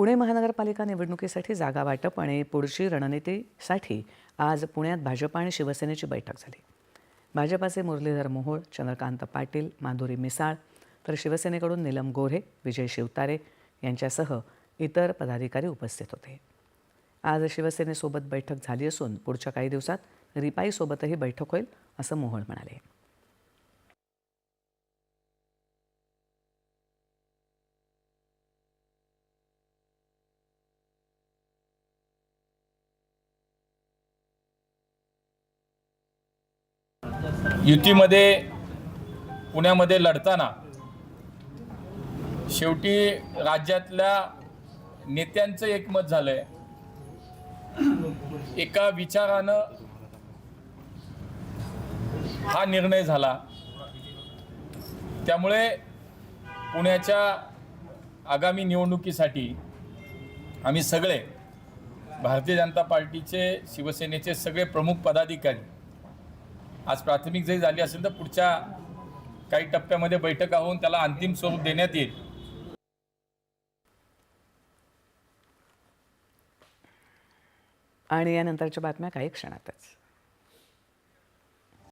पुणे महानगरपालिका निवडणुकीसाठी जागा वाटप आणि पुढची रणनीतीसाठी आज पुण्यात भाजप आणि शिवसेनेची बैठक झाली. भाजपाचे मुरलीधर मोहोळ चंद्रकांत पाटील माधुरी मिसाळ तर शिवसेनेकडून नीलम गोऱ्हे विजय शिवतारे यांच्यासह इतर पदाधिकारी उपस्थित होते. आज शिवसेनेसोबत बैठक झाली असून पुढच्या काही दिवसात रिपाईसोबतही बैठक होईल असं मोहोळ म्हणाले. युतीमध्ये पुण्यामध्ये लढताना शेवटी राज्यातल्या नेत्यांचं एकमत झालंय. एका विचारानं हा निर्णय झाला. त्यामुळे पुण्याच्या आगामी निवडणुकीसाठी आम्ही सगळे भारतीय जनता पार्टीचे शिवसेनेचे सगळे प्रमुख पदाधिकारी आज प्राथमिक जरी झाली असेल तर पुढच्या काही टप्प्यामध्ये बैठका होऊन त्याला अंतिम स्वरूप देण्यात येईल. आणि यानंतरच्या बातम्या काही क्षणातच.